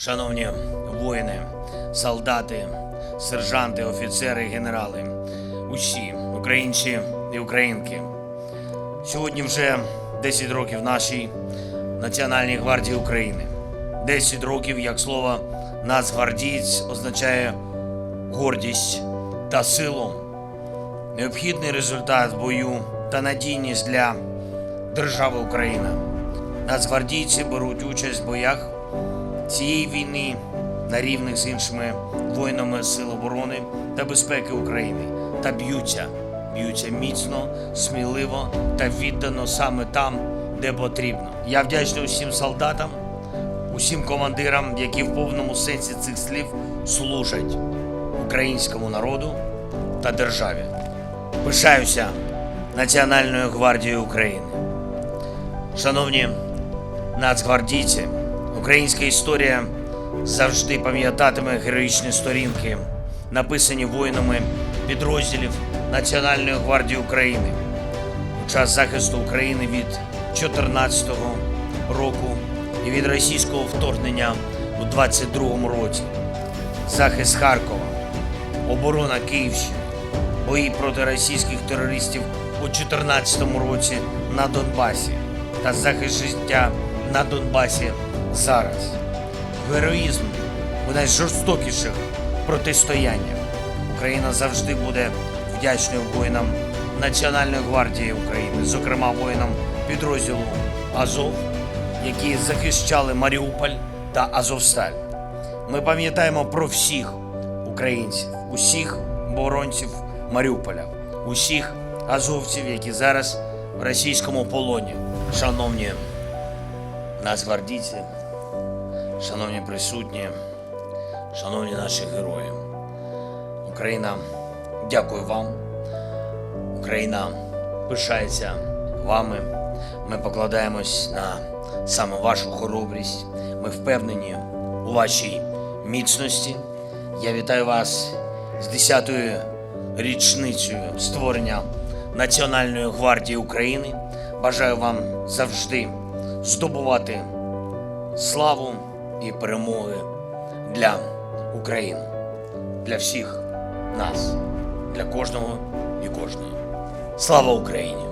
Шановні воїни, солдати, сержанти, офіцери, генерали, усі українці і українки. Сьогодні вже 10 років нашій Національній гвардії України. 10 років, як слово Нацгвардієць означає гордість та силу, необхідний результат бою та надійність для держави Україна. Нацгвардійці беруть участь в боях цієї війни на рівних з іншими воїнами Сил оборони та безпеки України та б'ються, б'ються міцно, сміливо та віддано саме там, де потрібно. Я вдячний усім солдатам, усім командирам, які в повному сенсі цих слів служать українському народу та державі. Пишаюся Національною гвардією України. Шановні нацгвардійці, українська історія завжди пам'ятатиме героїчні сторінки, написані воїнами підрозділів Національної гвардії України у час захисту України від 2014 року і від російського вторгнення у 2022 році. Захист Харкова, оборона Київщини, бої проти російських терористів у 2014 році на Донбасі та захист життя на Донбасі зараз. Героїзм у найжорстокіших протистояннях. Україна завжди буде вдячною воїнам Національної гвардії України, зокрема воїнам підрозділу Азов, які захищали Маріуполь та Азовсталь. Ми пам'ятаємо про всіх українців, усіх оборонців Маріуполя, усіх азовців, які зараз в російському полоні. Шановні нацгвардійці, шановні присутні, шановні наші герої. Україна дякую вам. Україна пишається вами. Ми покладаємось на саме вашу хоробрість. Ми впевнені у вашій міцності. Я вітаю вас з 10-ю річницею створення Національної гвардії України. Бажаю вам завжди здобувати славу і перемоги для України, для всіх нас, для кожного і кожної. Слава Україні!